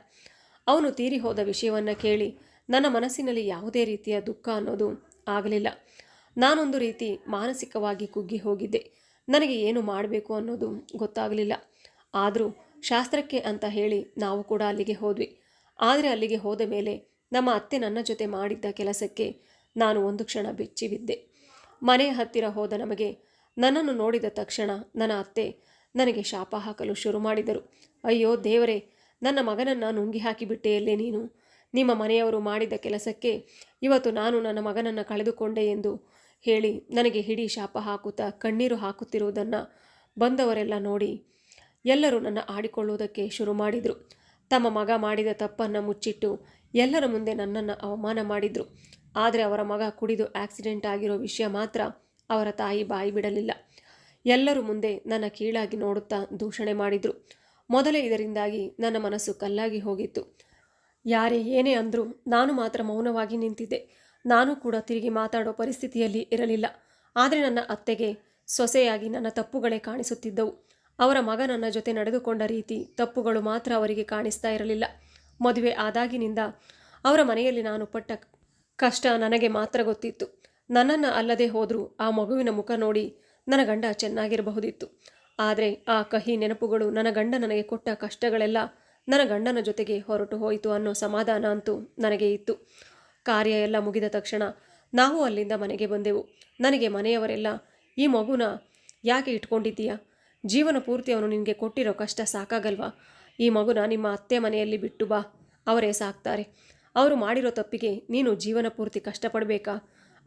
ಅವನು ತೀರಿ ಹೋದ ವಿಷಯವನ್ನು ಕೇಳಿ ನನ್ನ ಮನಸ್ಸಿನಲ್ಲಿ ಯಾವುದೇ ರೀತಿಯ ದುಃಖ ಅನ್ನೋದು ಆಗಲಿಲ್ಲ. ನಾನೊಂದು ರೀತಿ ಮಾನಸಿಕವಾಗಿ ಕುಗ್ಗಿ ಹೋಗಿದ್ದೆ. ನನಗೆ ಏನು ಮಾಡಬೇಕು ಅನ್ನೋದು ಗೊತ್ತಾಗಲಿಲ್ಲ. ಆದರೂ ಶಾಸ್ತ್ರಕ್ಕೆ ಅಂತ ಹೇಳಿ ನಾವು ಕೂಡ ಅಲ್ಲಿಗೆ ಹೋದ್ವಿ. ಆದರೆ ಅಲ್ಲಿಗೆ ಹೋದ ಮೇಲೆ ನಮ್ಮ ಅತ್ತೆ ನನ್ನ ಜೊತೆ ಮಾಡಿದ್ದ ಕೆಲಸಕ್ಕೆ ನಾನು ಒಂದು ಕ್ಷಣ ಬೆಚ್ಚಿ ಬಿದ್ದೆ ಮನೆ ಹತ್ತಿರ ಹೋದ ನಮಗೆ ನನ್ನನ್ನು ನೋಡಿದ ತಕ್ಷಣ ನನ್ನ ಅತ್ತೆ ನನಗೆ ಶಾಪ ಹಾಕಲು ಶುರು ಮಾಡಿದರು. ಅಯ್ಯೋ ದೇವರೇ, ನನ್ನ ಮಗನನ್ನು ನುಂಗಿ ಹಾಕಿಬಿಟ್ಟೆಯಲ್ಲೇ ನೀನು? ನಿಮ್ಮ ಮನೆಯವರು ಮಾಡಿದ ಕೆಲಸಕ್ಕೆ ಇವತ್ತು ನಾನು ನನ್ನ ಮಗನನ್ನು ಕಳೆದುಕೊಂಡೆ ಎಂದು ಹೇಳಿ ನನಗೆ ಹಿಡಿ ಶಾಪ ಹಾಕುತ್ತಾ ಕಣ್ಣೀರು ಹಾಕುತ್ತಿರುವುದನ್ನು ಬಂದವರೆಲ್ಲ ನೋಡಿ ಎಲ್ಲರೂ ನನ್ನ ಆಡಿಕೊಳ್ಳುವುದಕ್ಕೆ ಶುರು ಮಾಡಿದರು. ತಮ್ಮ ಮಗ ಮಾಡಿದ ತಪ್ಪನ್ನು ಮುಚ್ಚಿಟ್ಟು ಎಲ್ಲರ ಮುಂದೆ ನನ್ನನ್ನು ಅವಮಾನ ಮಾಡಿದರು. ಆದರೆ ಅವರ ಮಗ ಕುಡಿದು ಆಕ್ಸಿಡೆಂಟ್ ಆಗಿರೋ ವಿಷಯ ಮಾತ್ರ ಅವರ ತಾಯಿ ಬಾಯಿ ಬಿಡಲಿಲ್ಲ. ಎಲ್ಲರೂ ಮುಂದೆ ನನ್ನ ಕೀಳಾಗಿ ನೋಡುತ್ತಾ ದೂಷಣೆ ಮಾಡಿದರು. ಮೊದಲೇ ಇದರಿಂದಾಗಿ ನನ್ನ ಮನಸ್ಸು ಕಲ್ಲಾಗಿ ಹೋಗಿತ್ತು. ಯಾರೇ ಏನೇ ಅಂದರೂ ನಾನು ಮಾತ್ರ ಮೌನವಾಗಿ ನಿಂತಿದ್ದೆ. ನಾನು ಕೂಡ ತಿರುಗಿ ಮಾತಾಡೋ ಪರಿಸ್ಥಿತಿಯಲ್ಲಿ ಇರಲಿಲ್ಲ. ಆದರೆ ನನ್ನ ಅತ್ತೆಗೆ ಸೊಸೆಯಾಗಿ ನನ್ನ ತಪ್ಪುಗಳೇ ಕಾಣಿಸುತ್ತಿದ್ದವು. ಅವರ ಮಗ ನನ್ನ ಜೊತೆ ನಡೆದುಕೊಂಡ ರೀತಿ ತಪ್ಪುಗಳು ಮಾತ್ರ ಅವರಿಗೆ ಕಾಣಿಸ್ತಾ ಇರಲಿಲ್ಲ. ಮದುವೆ ಆದಾಗಿನಿಂದ ಅವರ ಮನೆಯಲ್ಲಿ ನಾನು ಪಟ್ಟ ಕಷ್ಟ ನನಗೆ ಮಾತ್ರ ಗೊತ್ತಿತ್ತು. ನನ್ನನ್ನು ಅಲ್ಲದೆ ಹೋದರೂ ಆ ಮಗುವಿನ ಮುಖ ನೋಡಿ ನನ್ನ ಗಂಡ ಚೆನ್ನಾಗಿರಬಹುದಿತ್ತು. ಆದರೆ ಆ ಕಹಿ ನೆನಪುಗಳು ನನ್ನ ಗಂಡ ನನಗೆ ಕೊಟ್ಟ ಕಷ್ಟಗಳೆಲ್ಲ ನನ್ನ ಗಂಡನ ಜೊತೆಗೆ ಹೊರಟು ಹೋಯಿತು ಅನ್ನೋ ಸಮಾಧಾನ ಅಂತೂ ನನಗೆ ಇತ್ತು. ಕಾರ್ಯ ಎಲ್ಲ ಮುಗಿದ ತಕ್ಷಣ ನಾವು ಅಲ್ಲಿಂದ ಮನೆಗೆ ಬಂದೆವು. ನನಗೆ ಮನೆಯವರೆಲ್ಲ, ಈ ಮಗುನ ಯಾಕೆ ಇಟ್ಕೊಂಡಿದ್ದೀಯಾ? ಜೀವನ ಪೂರ್ತಿ ಅವನು ನಿನಗೆ ಕೊಟ್ಟಿರೋ ಕಷ್ಟ ಸಾಕಾಗಲ್ವಾ? ಈ ಮಗುನ ನಿಮ್ಮ ಅತ್ತೆ ಮನೆಯಲ್ಲಿ ಬಿಟ್ಟು ಬಾ, ಅವರೇ ಸಾಕ್ತಾರೆ. ಅವರು ಮಾಡಿರೋ ತಪ್ಪಿಗೆ ನೀನು ಜೀವನ ಪೂರ್ತಿ ಕಷ್ಟಪಡಬೇಕಾ?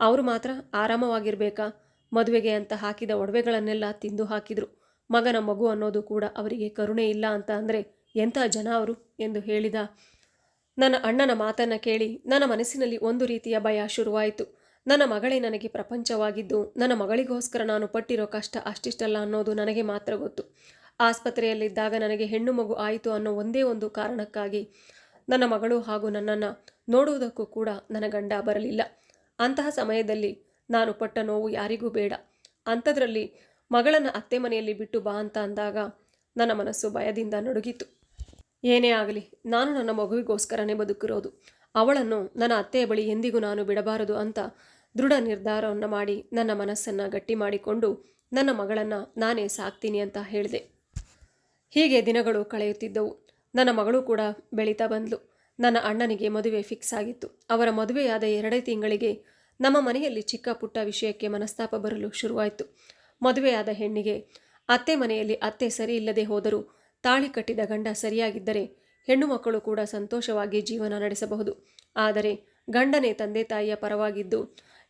ಅವರು ಮಾತ್ರ ಆರಾಮವಾಗಿರಬೇಕಾ? ಮದುವೆಗೆ ಅಂತ ಹಾಕಿದ ಒಡವೆಗಳನ್ನೆಲ್ಲ ತಿಂದು ಹಾಕಿದರು. ಮಗನ ಮಗು ಅನ್ನೋದು ಕೂಡ ಅವರಿಗೆ ಕರುಣೆ ಇಲ್ಲ ಅಂತ ಅಂದರೆ ಎಂಥ ಜನ ಅವರು ಎಂದು ಹೇಳಿದ. ನನ್ನ ಅಣ್ಣನ ಮಾತನ್ನು ಕೇಳಿ ನನ್ನ ಮನಸ್ಸಿನಲ್ಲಿ ಒಂದು ರೀತಿಯ ಭಯ ಶುರುವಾಯಿತು. ನನ್ನ ಮಗಳೇ ನನಗೆ ಪ್ರಪಂಚವಾಗಿದ್ದು, ನನ್ನ ಮಗಳಿಗೋಸ್ಕರ ನಾನು ಪಟ್ಟಿರೋ ಕಷ್ಟ ಅಷ್ಟಿಷ್ಟಲ್ಲ ಅನ್ನೋದು ನನಗೆ ಮಾತ್ರ ಗೊತ್ತು. ಆಸ್ಪತ್ರೆಯಲ್ಲಿದ್ದಾಗ ನನಗೆ ಹೆಣ್ಣು ಮಗು ಆಯಿತು ಅನ್ನೋ ಒಂದೇ ಒಂದು ಕಾರಣಕ್ಕಾಗಿ ನನ್ನ ಮಗಳು ಹಾಗೂ ನನ್ನನ್ನು ನೋಡುವುದಕ್ಕೂ ಕೂಡ ನನ್ನ ಗಂಡ ಬರಲಿಲ್ಲ. ಅಂತಹ ಸಮಯದಲ್ಲಿ ನಾನು ಪಟ್ಟ ನೋವು ಯಾರಿಗೂ ಬೇಡ. ಅಂಥದ್ರಲ್ಲಿ ಮಗಳನ್ನು ಅತ್ತೆ ಮನೆಯಲ್ಲಿ ಬಿಟ್ಟು ಬಾ ಅಂತ ಅಂದಾಗ ನನ್ನ ಮನಸ್ಸು ಭಯದಿಂದ ನಡುಗಿತು ಏನೇ ಆಗಲಿ, ನಾನು ನನ್ನ ಮಗುವಿಗೋಸ್ಕರನೇ ಬದುಕಿರೋದು. ಅವಳನ್ನು ನನ್ನ ಅತ್ತೆಯ ಬಳಿ ಎಂದಿಗೂ ನಾನು ಬಿಡಬಾರದು ಅಂತ ದೃಢ ನಿರ್ಧಾರವನ್ನು ಮಾಡಿ ನನ್ನ ಮನಸ್ಸನ್ನು ಗಟ್ಟಿ ಮಾಡಿಕೊಂಡು ನನ್ನ ಮಗಳನ್ನು ನಾನೇ ಸಾಕ್ತೀನಿ ಅಂತ ಹೇಳಿದೆ. ಹೀಗೆ ದಿನಗಳು ಕಳೆಯುತ್ತಿದ್ದವು. ನನ್ನ ಮಗಳು ಕೂಡ ಬೆಳೀತಾ ಬಂದ್ಲು. ನನ್ನ ಅಣ್ಣನಿಗೆ ಮದುವೆ ಫಿಕ್ಸ್ ಆಗಿತ್ತು. ಅವರ ಮದುವೆಯಾದ ಎರಡೇ ತಿಂಗಳಿಗೆ ನಮ್ಮ ಮನೆಯಲ್ಲಿ ಚಿಕ್ಕ ಪುಟ್ಟ ವಿಷಯಕ್ಕೆ ಮನಸ್ತಾಪ ಬರಲು ಶುರುವಾಯಿತು. ಮದುವೆಯಾದ ಹೆಣ್ಣಿಗೆ, ಅತ್ತೆ ಮನೆಯಲ್ಲಿ ಅತ್ತೆ ಸರಿ ಇಲ್ಲದೆ ಹೋದರೂ ತಾಳಿ ಕಟ್ಟಿದ ಗಂಡ ಸರಿಯಾಗಿದ್ದರೆ ಹೆಣ್ಣು ಮಕ್ಕಳು ಕೂಡ ಸಂತೋಷವಾಗಿ ಜೀವನ ನಡೆಸಬಹುದು. ಆದರೆ ಗಂಡನೇ ತಂದೆ ತಾಯಿಯ ಪರವಾಗಿದ್ದು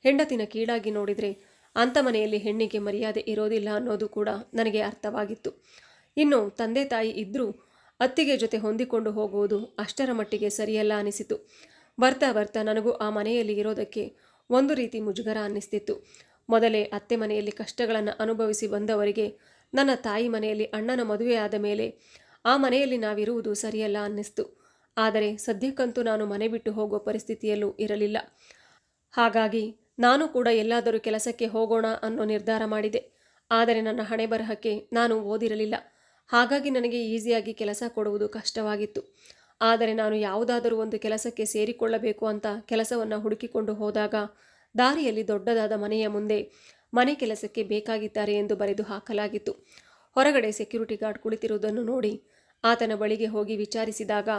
ಹೆಂಡತಿನ ಕೀಳಾಗಿ ನೋಡಿದರೆ ಅಂಥ ಮನೆಯಲ್ಲಿ ಹೆಣ್ಣಿಗೆ ಮರ್ಯಾದೆ ಇರೋದಿಲ್ಲ ಅನ್ನೋದು ಕೂಡ ನನಗೆ ಅರ್ಥವಾಗಿತ್ತು. ಇನ್ನು ತಂದೆ ತಾಯಿ ಇದ್ದರೂ ಅತ್ತಿಗೆ ಜೊತೆ ಹೊಂದಿಕೊಂಡು ಹೋಗುವುದು ಅಷ್ಟರ ಮಟ್ಟಿಗೆ ಸರಿಯಲ್ಲ ಅನಿಸಿತು. ಬರ್ತಾ ಬರ್ತಾ ನನಗೂ ಆ ಮನೆಯಲ್ಲಿ ಇರೋದಕ್ಕೆ ಒಂದು ರೀತಿ ಮುಜುಗರ ಅನ್ನಿಸ್ತಿತ್ತು. ಮೊದಲೇ ಅತ್ತೆ ಮನೆಯಲ್ಲಿ ಕಷ್ಟಗಳನ್ನು ಅನುಭವಿಸಿ ಬಂದವರಿಗೆ ನನ್ನ ತಾಯಿ ಮನೆಯಲ್ಲಿ ಅಣ್ಣನ ಮದುವೆಯಾದ ಮೇಲೆ ಆ ಮನೆಯಲ್ಲಿ ನಾವಿರುವುದು ಸರಿಯಲ್ಲ ಅನ್ನಿಸ್ತು. ಆದರೆ ಸದ್ಯಕ್ಕಂತೂ ನಾನು ಮನೆ ಬಿಟ್ಟು ಹೋಗುವ ಪರಿಸ್ಥಿತಿಯಲ್ಲೂ ಇರಲಿಲ್ಲ. ಹಾಗಾಗಿ ನಾನು ಕೂಡ ಎಲ್ಲಾದರೂ ಕೆಲಸಕ್ಕೆ ಹೋಗೋಣ ಅನ್ನೋ ನಿರ್ಧಾರ ಮಾಡಿದೆ. ಆದರೆ ನನ್ನ ಹಣೆ ಬರಹಕ್ಕೆ ನಾನು ಓದಿರಲಿಲ್ಲ. ಹಾಗಾಗಿ ನನಗೆ ಈಸಿಯಾಗಿ ಕೆಲಸ ಕೊಡುವುದು ಕಷ್ಟವಾಗಿತ್ತು. ಆದರೆ ನಾನು ಯಾವುದಾದರೂ ಒಂದು ಕೆಲಸಕ್ಕೆ ಸೇರಿಕೊಳ್ಳಬೇಕು ಅಂತ ಕೆಲಸವನ್ನು ಹುಡುಕಿಕೊಂಡು ಹೋದಾಗ ದಾರಿಯಲ್ಲಿ ದೊಡ್ಡದಾದ ಮನೆಯ ಮುಂದೆ ಮನೆ ಕೆಲಸಕ್ಕೆ ಬೇಕಾಗಿದ್ದಾರೆ ಎಂದು ಬರೆದು ಹಾಕಲಾಗಿತ್ತು. ಹೊರಗಡೆ ಸೆಕ್ಯೂರಿಟಿ ಗಾರ್ಡ್ ಕುಳಿತಿರುವುದನ್ನು ನೋಡಿ ಆತನ ಬಳಿಗೆ ಹೋಗಿ ವಿಚಾರಿಸಿದಾಗ,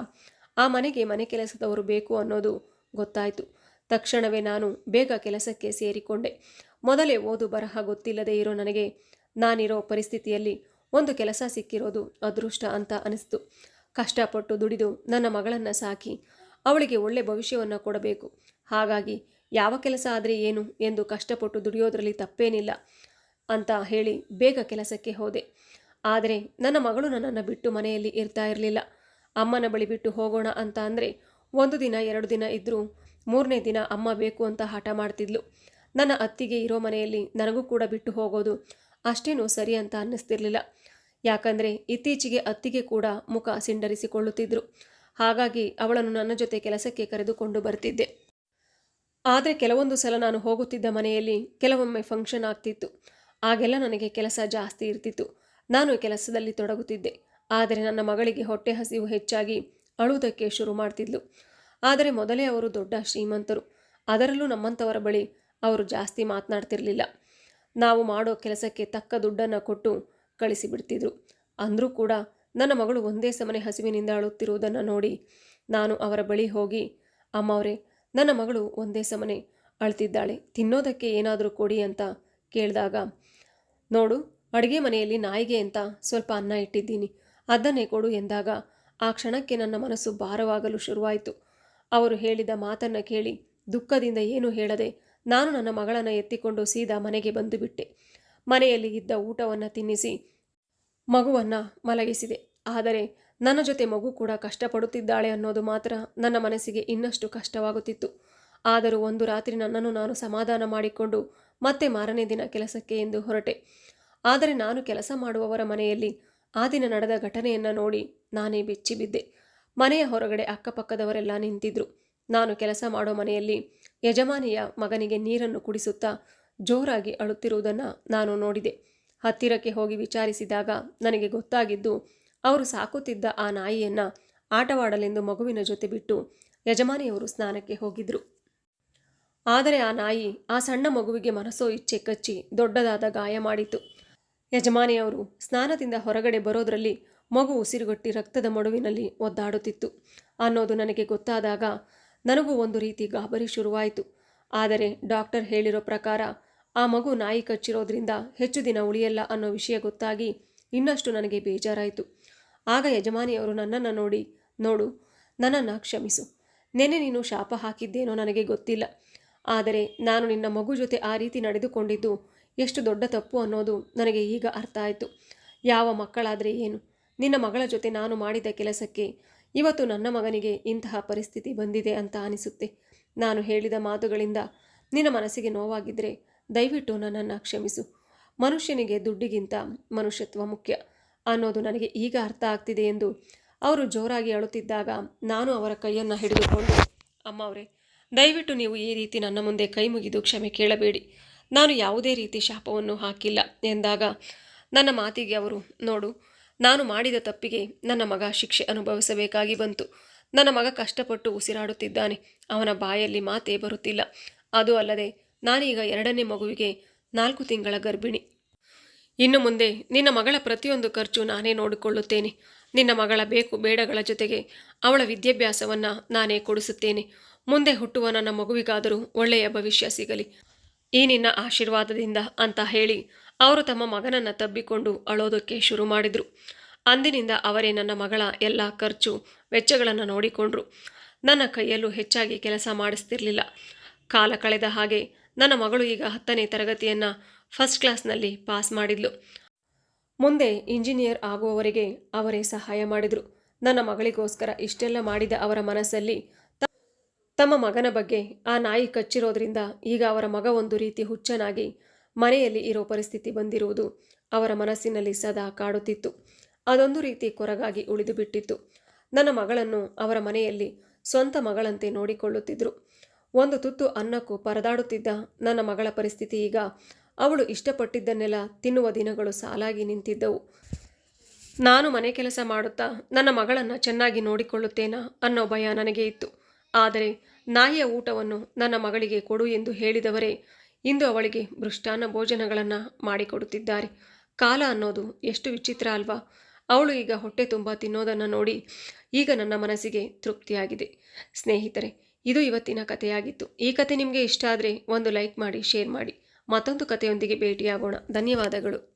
ಆ ಮನೆಗೆ ಮನೆ ಕೆಲಸದವರು ಬೇಕು ಅನ್ನೋದು ಗೊತ್ತಾಯಿತು. ತಕ್ಷಣವೇ ನಾನು ಬೇಗ ಕೆಲಸಕ್ಕೆ ಸೇರಿಕೊಂಡೆ. ಮೊದಲೇ ಓದು ಬರಹ ಗೊತ್ತಿಲ್ಲದೆ ಇರೋ ನನಗೆ ನಾನಿರೋ ಪರಿಸ್ಥಿತಿಯಲ್ಲಿ ಒಂದು ಕೆಲಸ ಸಿಕ್ಕಿರೋದು ಅದೃಷ್ಟ ಅಂತ ಅನಿಸ್ತು. ಕಷ್ಟಪಟ್ಟು ದುಡಿದು ನನ್ನ ಮಗಳನ್ನು ಸಾಕಿ ಅವಳಿಗೆ ಒಳ್ಳೆ ಭವಿಷ್ಯವನ್ನು ಕೊಡಬೇಕು. ಹಾಗಾಗಿ ಯಾವ ಕೆಲಸ ಆದರೆ ಏನು ಎಂದು ಕಷ್ಟಪಟ್ಟು ದುಡಿಯೋದ್ರಲ್ಲಿ ತಪ್ಪೇನಿಲ್ಲ ಅಂತ ಹೇಳಿ ಬೇಗ ಕೆಲಸಕ್ಕೆ ಹೋದೆ. ಆದರೆ ನನ್ನ ಮಗಳು ನನ್ನನ್ನು ಬಿಟ್ಟು ಮನೆಯಲ್ಲಿ ಇರ್ತಾ ಇರಲಿಲ್ಲ. ಅಮ್ಮನ ಬಳಿ ಬಿಟ್ಟು ಹೋಗೋಣ ಅಂತ ಅಂದರೆ ಒಂದು ದಿನ, ಎರಡು ದಿನ ಇದ್ದರೂ ಮೂರನೇ ದಿನ ಅಮ್ಮ ಬೇಕು ಅಂತ ಹಠ ಮಾಡ್ತಿದ್ಲು. ನನ್ನ ಅತ್ತಿಗೆ ಇರೋ ಮನೆಯಲ್ಲಿ ನನಗೂ ಕೂಡ ಬಿಟ್ಟು ಹೋಗೋದು ಅಷ್ಟೇನೂ ಸರಿ ಅಂತ ಅನ್ನಿಸ್ತಿರ್ಲಿಲ್ಲ. ಯಾಕಂದರೆ ಇತ್ತೀಚೆಗೆ ಅತ್ತಿಗೆ ಕೂಡ ಮುಖ ಸಿಂಡರಿಸಿಕೊಳ್ಳುತ್ತಿದ್ದರು ಹಾಗಾಗಿ ಅವಳನ್ನು ನನ್ನ ಜೊತೆ ಕೆಲಸಕ್ಕೆ ಕರೆದುಕೊಂಡು ಬರ್ತಿದ್ದೆ. ಆದರೆ ಕೆಲವೊಂದು ಸಲ ನಾನು ಹೋಗುತ್ತಿದ್ದ ಮನೆಯಲ್ಲಿ ಕೆಲವೊಮ್ಮೆ ಫಂಕ್ಷನ್ ಆಗ್ತಿತ್ತು. ಆಗೆಲ್ಲ ನನಗೆ ಕೆಲಸ ಜಾಸ್ತಿ ಇರ್ತಿತ್ತು. ನಾನು ಕೆಲಸದಲ್ಲಿ ತೊಡಗುತ್ತಿದ್ದೆ. ಆದರೆ ನನ್ನ ಮಗಳಿಗೆ ಹೊಟ್ಟೆ ಹಸಿವು ಹೆಚ್ಚಾಗಿ ಅಳುವುದಕ್ಕೆ ಶುರು ಮಾಡ್ತಿದ್ಲು. ಆದರೆ ಮೊದಲೇ ಅವರು ದೊಡ್ಡ ಶ್ರೀಮಂತರು. ಅದರಲ್ಲೂ ನಮ್ಮಂಥವರ ಬಳಿ ಅವರು ಜಾಸ್ತಿ ಮಾತನಾಡ್ತಿರಲಿಲ್ಲ. ನಾವು ಮಾಡೋ ಕೆಲಸಕ್ಕೆ ತಕ್ಕ ದುಡ್ಡನ್ನು ಕೊಟ್ಟು ಕಳಿಸಿಬಿಡ್ತಿದ್ರು. ಅಂದರೂ ಕೂಡ ನನ್ನ ಮಗಳು ಒಂದೇ ಸಮನೆ ಹಸಿವಿನಿಂದ ಅಳುತ್ತಿರುವುದನ್ನು ನೋಡಿ ನಾನು ಅವರ ಬಳಿ ಹೋಗಿ, ಅಮ್ಮವರೇ, ನನ್ನ ಮಗಳು ಒಂದೇ ಸಮನೆ ಅಳ್ತಿದ್ದಾಳೆ, ತಿನ್ನೋದಕ್ಕೆ ಏನಾದರೂ ಕೊಡಿ ಅಂತ ಕೇಳಿದಾಗ, ನೋಡು, ಅಡುಗೆ ಮನೆಯಲ್ಲಿ ನಾಯಿಗೆ ಅಂತ ಸ್ವಲ್ಪ ಅನ್ನ ಇಟ್ಟಿದ್ದೀನಿ, ಅದನ್ನೇ ಕೊಡು ಎಂದಾಗ ಆ ಕ್ಷಣಕ್ಕೆ ನನ್ನ ಮನಸ್ಸು ಭಾರವಾಗಲು ಶುರುವಾಯಿತು. ಅವರು ಹೇಳಿದ ಮಾತನ್ನು ಕೇಳಿ ದುಃಖದಿಂದ ಏನೂ ಹೇಳದೆ ನಾನು ನನ್ನ ಮಗಳನ್ನು ಎತ್ತಿಕೊಂಡು ಸೀದಾ ಮನೆಗೆ ಬಂದು ಬಿಟ್ಟೆ. ಮನೆಯಲ್ಲಿ ಇದ್ದ ಊಟವನ್ನು ತಿನ್ನಿಸಿ ಮಗುವನ್ನು ಮಲಗಿಸಿದೆ. ಆದರೆ ನನ್ನ ಜೊತೆ ಮಗು ಕೂಡ ಕಷ್ಟಪಡುತ್ತಿದ್ದಾಳೆ ಅನ್ನೋದು ಮಾತ್ರ ನನ್ನ ಮನಸ್ಸಿಗೆ ಇನ್ನಷ್ಟು ಕಷ್ಟವಾಗುತ್ತಿತ್ತು. ಆದರೂ ಒಂದು ರಾತ್ರಿ ನನ್ನನ್ನು ನಾನು ಸಮಾಧಾನ ಮಾಡಿಕೊಂಡು ಮತ್ತೆ ಮಾರನೇ ದಿನ ಕೆಲಸಕ್ಕೆ ಎಂದು ಹೊರಟೆ. ಆದರೆ ನಾನು ಕೆಲಸ ಮಾಡುವವರ ಮನೆಯಲ್ಲಿ ಆ ದಿನ ನಡೆದ ಘಟನೆಯನ್ನು ನೋಡಿ ನಾನೇ ಬೆಚ್ಚಿಬಿದ್ದೆ ಮನೆಯ ಹೊರಗಡೆ ಅಕ್ಕಪಕ್ಕದವರೆಲ್ಲ ನಿಂತಿದ್ರು. ನಾನು ಕೆಲಸ ಮಾಡೋ ಮನೆಯಲ್ಲಿ ಯಜಮಾನಿಯ ಮಗನಿಗೆ ನೀರನ್ನು ಕುಡಿಸುತ್ತಾ ಜೋರಾಗಿ ಅಳುತ್ತಿರುವುದನ್ನು ನಾನು ನೋಡಿದೆ. ಹತ್ತಿರಕ್ಕೆ ಹೋಗಿ ವಿಚಾರಿಸಿದಾಗ ನನಗೆ ಗೊತ್ತಾಗಿದ್ದು, ಅವರು ಸಾಕುತ್ತಿದ್ದ ಆ ನಾಯಿಯನ್ನು ಆಟವಾಡಲೆಂದು ಮಗುವಿನ ಜೊತೆ ಬಿಟ್ಟು ಯಜಮಾನಿಯವರು ಸ್ನಾನಕ್ಕೆ ಹೋಗಿದ್ರು. ಆದರೆ ಆ ನಾಯಿ ಆ ಸಣ್ಣ ಮಗುವಿಗೆ ಮನಸ್ಸೋ ಇಚ್ಛೆ ಕಚ್ಚಿ ದೊಡ್ಡದಾದ ಗಾಯ ಮಾಡಿತು ಯಜಮಾನಿಯವರು ಸ್ನಾನದಿಂದ ಹೊರಗಡೆ ಬರೋದರಲ್ಲಿ ಮಗು ಉಸಿರುಗಟ್ಟಿ ರಕ್ತದ ಮಡುವಿನಲ್ಲಿ ಒದ್ದಾಡುತ್ತಿತ್ತು. ಅನ್ನೋದು ನನಗೆ ಗೊತ್ತಾದಾಗ ನನಗೂ ಒಂದು ರೀತಿ ಗಾಬರಿ ಶುರುವಾಯಿತು. ಆದರೆ ಡಾಕ್ಟರ್ ಹೇಳಿರೋ ಪ್ರಕಾರ, ಆ ಮಗು ನಾಯಿ ಕಚ್ಚಿರೋದ್ರಿಂದ ಹೆಚ್ಚು ದಿನ ಉಳಿಯಲ್ಲ ಅನ್ನೋ ವಿಷಯ ಗೊತ್ತಾಗಿ ಇನ್ನಷ್ಟು ನನಗೆ ಬೇಜಾರಾಯಿತು. ಆಗ ಯಜಮಾನಿಯವರು ನನ್ನನ್ನು ನೋಡಿ, ನೋಡು, ನನ್ನನ್ನು ಕ್ಷಮಿಸು. ನೆನೆ ನೀನು ಶಾಪ ಹಾಕಿದ್ದೇನೋ ನನಗೆ ಗೊತ್ತಿಲ್ಲ. ಆದರೆ ನಾನು ನಿನ್ನ ಮಗು ಜೊತೆ ಆ ರೀತಿ ನಡೆದುಕೊಂಡಿದ್ದು ಎಷ್ಟು ದೊಡ್ಡ ತಪ್ಪು ಅನ್ನೋದು ನನಗೆ ಈಗ ಅರ್ಥ ಆಯಿತು. ಯಾವ ಮಕ್ಕಳಾದರೆ ಏನು? ನಿನ್ನ ಮಗಳ ಜೊತೆ ನಾನು ಮಾಡಿದ ಕೆಲಸಕ್ಕೆ ಇವತ್ತು ನನ್ನ ಮಗನಿಗೆ ಇಂತಹ ಪರಿಸ್ಥಿತಿ ಬಂದಿದೆ ಅಂತ ಅನಿಸುತ್ತೆ. ನಾನು ಹೇಳಿದ ಮಾತುಗಳಿಂದ ನಿನ್ನ ಮನಸ್ಸಿಗೆ ನೋವಾಗಿದ್ದರೆ ದಯವಿಟ್ಟು ನನ್ನನ್ನು ಕ್ಷಮಿಸು. ಮನುಷ್ಯನಿಗೆ ದುಡ್ಡಿಗಿಂತ ಮನುಷ್ಯತ್ವ ಮುಖ್ಯ. ಅನ್ನೋದು ನನಗೆ ಈಗ ಅರ್ಥ ಆಗ್ತಿದೆ ಎಂದು ಅವರು ಜೋರಾಗಿ ಅಳುತ್ತಿದ್ದಾಗ ನಾನು ಅವರ ಕೈಯನ್ನು ಹಿಡಿದುಕೊಂಡು, ಅಮ್ಮ ಅವರೇ, ದಯವಿಟ್ಟು ನೀವು ಈ ರೀತಿ ನನ್ನ ಮುಂದೆ ಕೈ ಮುಗಿದು ಕ್ಷಮೆ ಕೇಳಬೇಡಿ. ನಾನು ಯಾವುದೇ ರೀತಿ ಶಾಪವನ್ನು ಹಾಕಿಲ್ಲ ಎಂದಾಗ ನನ್ನ ಮಾತಿಗೆ ಅವರು, ನೋಡು, ನಾನು ಮಾಡಿದ ತಪ್ಪಿಗೆ ನನ್ನ ಮಗ ಶಿಕ್ಷೆ ಅನುಭವಿಸಬೇಕಾಗಿ ಬಂತು. ನನ್ನ ಮಗ ಕಷ್ಟಪಟ್ಟು ಉಸಿರಾಡುತ್ತಿದ್ದಾನೆ. ಅವನ ಬಾಯಲ್ಲಿ ಮಾತೇ ಬರುತ್ತಿಲ್ಲ. ಅದು ಅಲ್ಲದೆ ನಾನೀಗ ಎರಡನೇ ಮಗುವಿಗೆ ನಾಲ್ಕು ತಿಂಗಳ ಗರ್ಭಿಣಿ. ಇನ್ನು ಮುಂದೆ ನಿನ್ನ ಮಗಳ ಪ್ರತಿಯೊಂದು ಖರ್ಚು ನಾನೇ ನೋಡಿಕೊಳ್ಳುತ್ತೇನೆ. ನಿನ್ನ ಮಗಳ ಬೇಕು ಬೇಡಗಳ ಜೊತೆಗೆ ಅವಳ ವಿದ್ಯಾಭ್ಯಾಸವನ್ನು ನಾನೇ ಕೊಡಿಸುತ್ತೇನೆ. ಮುಂದೆ ಹುಟ್ಟುವ ನನ್ನ ಮಗುವಿಗಾದರೂ ಒಳ್ಳೆಯ ಭವಿಷ್ಯ ಸಿಗಲಿ. ಈ ನಿನ್ನ ಆಶೀರ್ವಾದದಿಂದ ಅಂತ ಹೇಳಿ ಅವರು ತಮ್ಮ ಮಗನನ್ನು ತಬ್ಬಿಕೊಂಡು ಅಳೋದಕ್ಕೆ ಶುರು ಮಾಡಿದರು. ಅಂದಿನಿಂದ ಅವರೇ ನನ್ನ ಮಗಳ ಎಲ್ಲ ಖರ್ಚು ವೆಚ್ಚಗಳನ್ನು ನೋಡಿಕೊಂಡ್ರು. ನನ್ನ ಕೈಯಲ್ಲೂ ಹೆಚ್ಚಾಗಿ ಕೆಲಸ ಮಾಡಿಸ್ತಿರ್ಲಿಲ್ಲ. ಕಾಲ ಕಳೆದ ಹಾಗೆ ನನ್ನ ಮಗಳು ಈಗ ಹತ್ತನೇ ತರಗತಿಯನ್ನು ಫಸ್ಟ್ ಕ್ಲಾಸ್ನಲ್ಲಿ ಪಾಸ್ ಮಾಡಿದ್ಲು. ಮುಂದೆ ಇಂಜಿನಿಯರ್ ಆಗುವವರೆಗೆ ಅವರೇ ಸಹಾಯ ಮಾಡಿದರು. ನನ್ನ ಮಗಳಿಗೋಸ್ಕರ ಇಷ್ಟೆಲ್ಲ ಮಾಡಿದ ಅವರ ಮನಸ್ಸಲ್ಲಿ ತಮ್ಮ ಮಗನ ಬಗ್ಗೆ ಆ ನಾಯಿ ಕಚ್ಚಿರೋದ್ರಿಂದ ಈಗ ಅವರ ಮಗ ಒಂದು ರೀತಿ ಹುಚ್ಚನಾಗಿ ಮನೆಯಲ್ಲಿ ಇರೋ ಪರಿಸ್ಥಿತಿ ಬಂದಿರುವುದು ಅವರ ಮನಸ್ಸಿನಲ್ಲಿ ಸದಾ ಕಾಡುತ್ತಿತ್ತು. ಅದೊಂದು ರೀತಿ ಕೊರಗಾಗಿ ಉಳಿದು ಬಿಟ್ಟಿತ್ತು. ನನ್ನ ಮಗಳನ್ನು ಅವರ ಮನೆಯಲ್ಲಿ ಸ್ವಂತ ಮಗಳಂತೆ ನೋಡಿಕೊಳ್ಳುತ್ತಿದ್ದರು ಒಂದು ತುತ್ತು ಅನ್ನಕ್ಕೂ ಪರದಾಡುತ್ತಿದ್ದ ನನ್ನ ಮಗಳ ಪರಿಸ್ಥಿತಿ ಈಗ ಅವಳು ಇಷ್ಟಪಟ್ಟಿದ್ದನ್ನೆಲ್ಲ ತಿನ್ನುವ ದಿನಗಳು ಸಾಲಾಗಿ ನಿಂತಿದ್ದವು. ನಾನು ಮನೆ ಕೆಲಸ ಮಾಡುತ್ತಾ ನನ್ನ ಮಗಳನ್ನು ಚೆನ್ನಾಗಿ ನೋಡಿಕೊಳ್ಳುತ್ತೇನಾ ಅನ್ನೋ ಭಯ ನನಗೆ ಇತ್ತು. ಆದರೆ ನಾಯಿಯ ಊಟವನ್ನು ನನ್ನ ಮಗಳಿಗೆ ಕೊಡು ಎಂದು ಹೇಳಿದವರೇ ಇಂದು ಅವಳಿಗೆ ಮೃಷ್ಟಾನ್ನ ಭೋಜನಗಳನ್ನು ಮಾಡಿಕೊಡುತ್ತಿದ್ದಾರೆ. ಕಾಲ ಅನ್ನೋದು ಎಷ್ಟು ವಿಚಿತ್ರ ಅಲ್ವಾ? ಅವಳು ಈಗ ಹೊಟ್ಟೆ ತುಂಬ ತಿನ್ನೋದನ್ನು ನೋಡಿ ಈಗ ನನ್ನ ಮನಸ್ಸಿಗೆ ತೃಪ್ತಿಯಾಗಿದೆ. ಸ್ನೇಹಿತರೆ, ಇದು ಇವತ್ತಿನ ಕಥೆಯಾಗಿತ್ತು. ಈ ಕತೆ ನಿಮಗೆ ಇಷ್ಟ ಆದರೆ ಒಂದು ಲೈಕ್ ಮಾಡಿ, ಶೇರ್ ಮಾಡಿ. ಮತ್ತೊಂದು ಕಥೆಯೊಂದಿಗೆ ಭೇಟಿಯಾಗೋಣ. ಧನ್ಯವಾದಗಳು.